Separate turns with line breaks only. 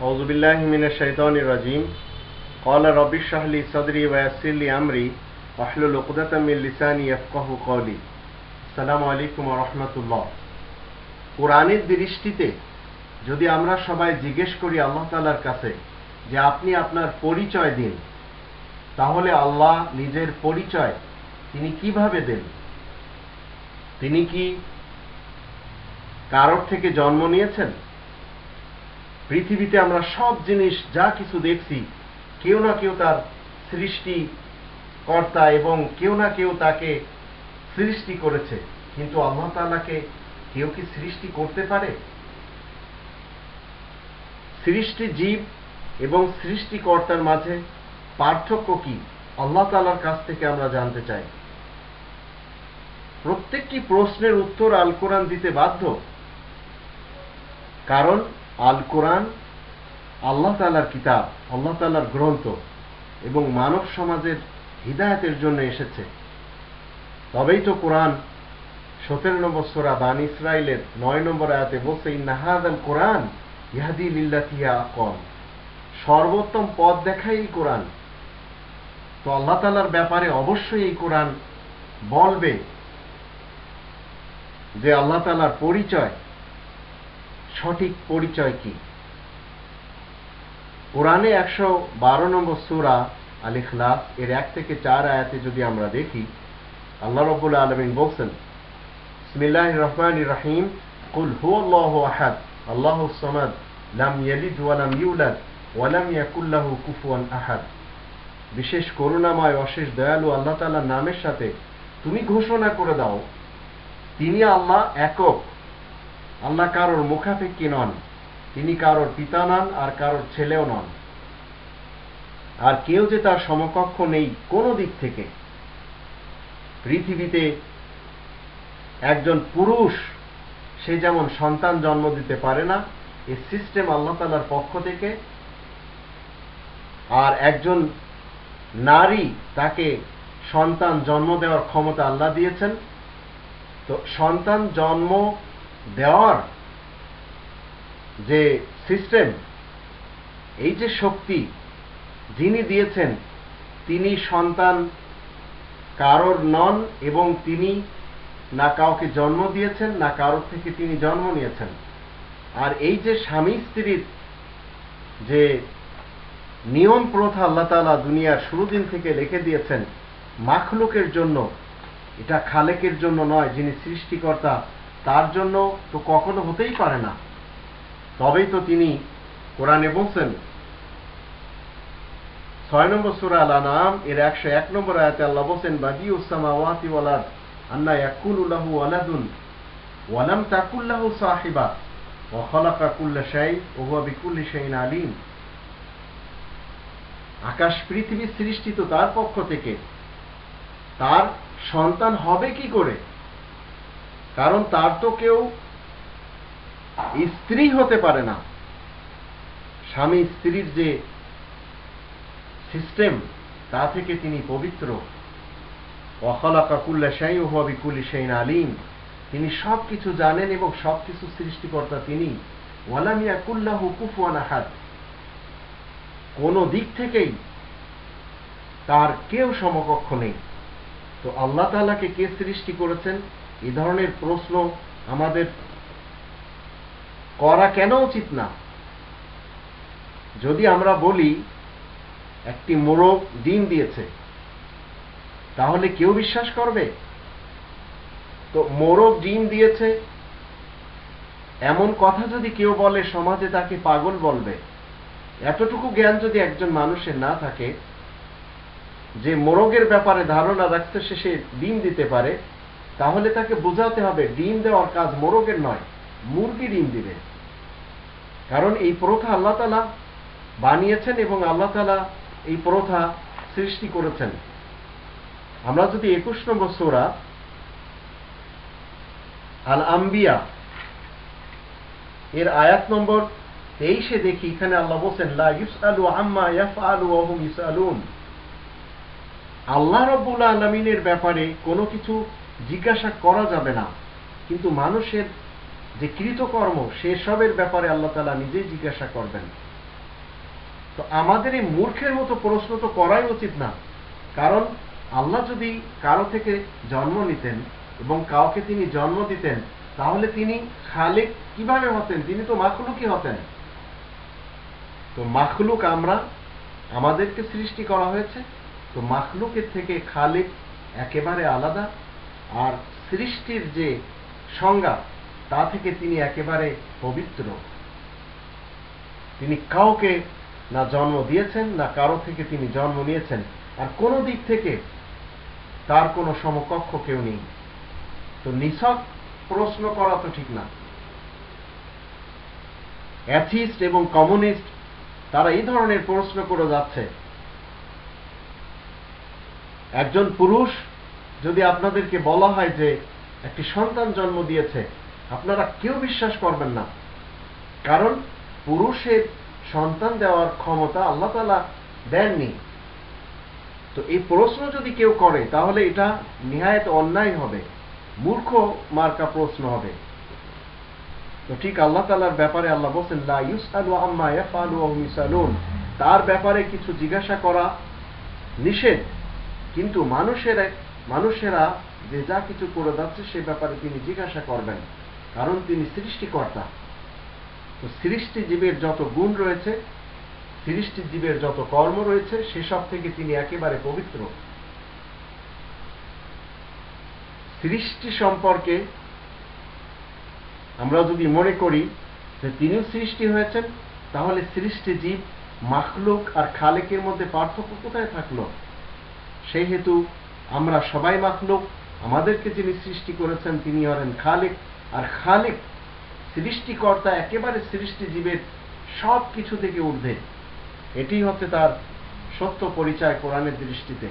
أعوذ بالله من الشيطان الرجيم قال رب اشرح لي صدري ويسر لي أمري واحلل عقدة من لساني يفقه قولي السلام عليكم ورحمة الله কোরআনের দৃষ্টিতে যদি আমরা সবাই জিজ্ঞেস করি আল্লাহ তালার কাছে যে আপনি আপনার পরিচয় দিন তাহলে আল্লাহ নিজের পরিচয় তিনি কিভাবে দেন তিনি কি কারোর থেকে জন্ম নিয়েছেন পৃথিবীতে আমরা সব জিনিস, যা কিছু দেখছি, কেউ না কেউ তার সৃষ্টি কর্তা এবং কেউ না কেউ তাকে সৃষ্টি করেছে। কিন্তু আল্লাহ তাআলাকে কেউ কি সৃষ্টি করতে পারে? সৃষ্টি জীব এবং সৃষ্টিকর্তার মাঝে পার্থক্য কি? আল্লাহ তাআলার কাছ থেকে আমরা জানতে চাই। প্রত্যেকটি প্রশ্নের উত্তর আল কোরআন দিতে বাধ্য। কারণ আল কোরআন, আল্লাহ তালার কিতাব, আল্লাহ তালার গ্রন্থ এবং মানব সমাজের হিদায়তের জন্য এসেছে। তবেই তো কোরআন সতেরো নম্বর সোরা বান ইসরায়েলের নয় নম্বর আয়াতে বলছে ইন্নাহাদ আল কোরআন ইহাদি লিল্লাতিয়া কম সর্বোত্তম পথ দেখাই এই কোরআন। তো আল্লাহ তালার ব্যাপারে অবশ্যই এই কোরআন বলবে যে আল্লাহ তালার পরিচয় সঠিক পরিচয় কি? কোরআনে একশো বারো নম্বর সুরা আল ইখলাস এর এক থেকে চার আয়াতে যদি আমরা দেখি, আল্লাহ রবুল আলমিন বলছেন রহমান রাহিম, কুল হু আল্লাহ আহাদ, আল্লাহ সমাদ, লাম ইয়ালিদ ওয়ালাম ইউলাদ ওয়ালাম ইয়াকুল্লাহু কুফুয়ান আহাদ। বিশেষ করুণাময়, অশেষ দয়ালু আল্লাহ তাআলার নামের সাথে তুমি ঘোষণা করে দাও, তিনি আল্লাহ একক আল্লাহ কারোর মুখাপেক্ষি নন, তিনি কারোর পিতা নন আর কারোর ছেলেও নন। আর কেউ যে তার সমকক্ষ নেই কোনো দিক থেকে। পৃথিবীতে একজন পুরুষ, সে যেমন সন্তান জন্ম দিতে পারে না এই সিস্টেম আল্লাহ তালার পক্ষ থেকে। আর একজন নারী, তাকে সন্তান জন্ম দেওয়ার ক্ষমতা আল্লাহ দিয়েছেন। তো সন্তান জন্ম দেওয়ার যে সিস্টেম, এই যে শক্তি যিনি দিয়েছেন, তিনি সন্তান কারোর নন এবং তিনি না কাউকে জন্ম দিয়েছেন, না কারোর থেকে তিনি জন্ম নিয়েছেন। আর এই যে স্বামী স্ত্রীর যে নিয়ম প্রথা আল্লাহ তালা দুনিয়ার শুরু দিন থেকে লিখে দিয়েছেন, মাখলুকের জন্য, এটা খালেকের জন্য নয়, যিনি সৃষ্টিকর্তা তার জন্য তো কখনো হতেই পারে না। তবেই তো তিনি কোরআনে বলছেন, ছয় নম্বর সুরা আল নাম এর একশো এক নম্বর আয়াতে আল্লাহ বলছেন বাদি উসামা ওয়াতি ওয়ালাদ আন্না ইয়াকুলুল্লাহু ওয়ালাদুন ওয়ালাম তাকুল্লাহু সাহিবা, ওয়া খালাকা কুল্লা শাই ওয়া বিকুল্লি শাইইন আলিম। আকাশ পৃথিবী সৃষ্টি তো তার পক্ষ থেকে। তার সন্তান হবে কি করে? কারণ তার তো কেউ স্ত্রী হতে পারে না। স্বামী স্ত্রীর যে সিস্টেম, তা থেকে তিনি পবিত্র। অখলাকাকুল্লা সাই ও হবিকুল্লি সেইন আলিম। তিনি সব কিছু জানেন এবং সব কিছু সৃষ্টিকর্তা তিনি। ওয়ালামিয়া কুল্লাহু কুফুয়ান আহাদ। কোন দিক থেকেই তার কেউ সমকক্ষ নেই। তো আল্লাহ তালাকে কে সৃষ্টি করেছেন? এ ধরনের প্রশ্ন আমাদের করা কেন উচিত না? যদি আমরা বলি, একটি মোরগ ডিম দিয়েছে, তাহলে কেউ বিশ্বাস করবে? তো মোরগ ডিম দিয়েছে, এমন কথা যদি কেউ বলে, সমাজে তাকে পাগল বলবে। এতটুকু জ্ঞান যদি একজন মানুষের না থাকে, যে মোরগের ব্যাপারে ধারণা রাখতে সে সে ডিম দিতে পারে তাহলে তাকে বোঝাতে হবে, ডিম দেওয়ার কাজ মোরগের নয়, মুরগি ডিম দিবে। কারণ এই প্রথা আল্লাহ তালা বানিয়েছেন এবং আল্লাহ তালা এই প্রথা সৃষ্টি করেছেন। আমরা যদি একুশ নম্বর সোরা আল আম্বিয়া এর আয়াত নম্বর তেইশে দেখি, এখানে আল্লাহ বলছেন আল্লাহ রব্বুল আলমিনের ব্যাপারে কোনো কিছু জিজ্ঞাসা করা যাবে না। কিন্তু মানুষের যে কৃতকর্ম সেসবের ব্যাপারে আল্লাহ তালা নিজেই জিজ্ঞাসা করবেন। তো আমাদের এই মূর্খের মতো প্রশ্ন তো করাই উচিত না। কারণ আল্লাহ যদি কারও থেকে জন্ম নিতেন এবং কাউকে তিনি জন্ম দিতেন, তাহলে তিনি খালেক কীভাবে হতেন? তিনি তো মাখলুকই হতেন। তো মাখলুক আমরা, আমাদেরকে সৃষ্টি করা হয়েছে। তো মাখলুকের থেকে খালেক একেবারে আলাদা। আর সৃষ্টির যে সংজ্ঞা, তা থেকে তিনি একেবারে পবিত্র। তিনি কাউকে না জন্ম দিয়েছেন, না কারও থেকে তিনি জন্ম নিয়েছেন। আর কোনো দিক থেকে তার কোনো সমকক্ষ কেউ নেই। তো নিছক প্রশ্ন করা তো ঠিক না। অ্যাথিস্ট এবং কমিউনিস্ট, তারা এই ধরনের প্রশ্ন করে যাচ্ছে। একজন পুরুষ যদি আপনাদেরকে বলা হয় যে একটি সন্তান জন্ম দিয়েছে, আপনারা কেউ বিশ্বাস করবেন না। কারণ পুরুষের সন্তান দেওয়ার ক্ষমতা আল্লাহ তালা দেননি। তো এই প্রশ্ন যদি কেউ করে, তাহলে এটা নিহায়ত অন্যায় হবে, মূর্খ মার্কা প্রশ্ন হবে। তো ঠিক আল্লাহ তালার ব্যাপারে আল্লাহ বলছেন তার ব্যাপারে কিছু জিজ্ঞাসা করা নিষেধ, কিন্তু মানুষের মানুষেরা যে যা কিছু করে যাচ্ছে সে ব্যাপারে তিনি জিজ্ঞাসা করবেন, কারণ তিনি সৃষ্টিকর্তা। তো সৃষ্টিজীবের যত গুণ রয়েছে সৃষ্টিজীবের যত কর্ম রয়েছে, সেসব থেকে তিনি একেবারে পবিত্র। সৃষ্টি সম্পর্কে আমরা যদি মনে করি যে তিনিও সৃষ্টি হয়েছেন, তাহলে সৃষ্টি জীব, মাখলুক আর খালেকের মধ্যে পার্থক্য কোথায় থাকল? সেই হেতু আমরা সবাই মাখলুক। আমাদেরকে যিনি সৃষ্টি করেছেন, তিনি হলেন খালিক। আর খালিক সৃষ্টিকর্তা, একেবারে সৃষ্টি জীবের সব কিছু থেকে ঊর্ধ্বে। এটি হচ্ছে তার সত্য পরিচয় কোরআনের দৃষ্টিতে।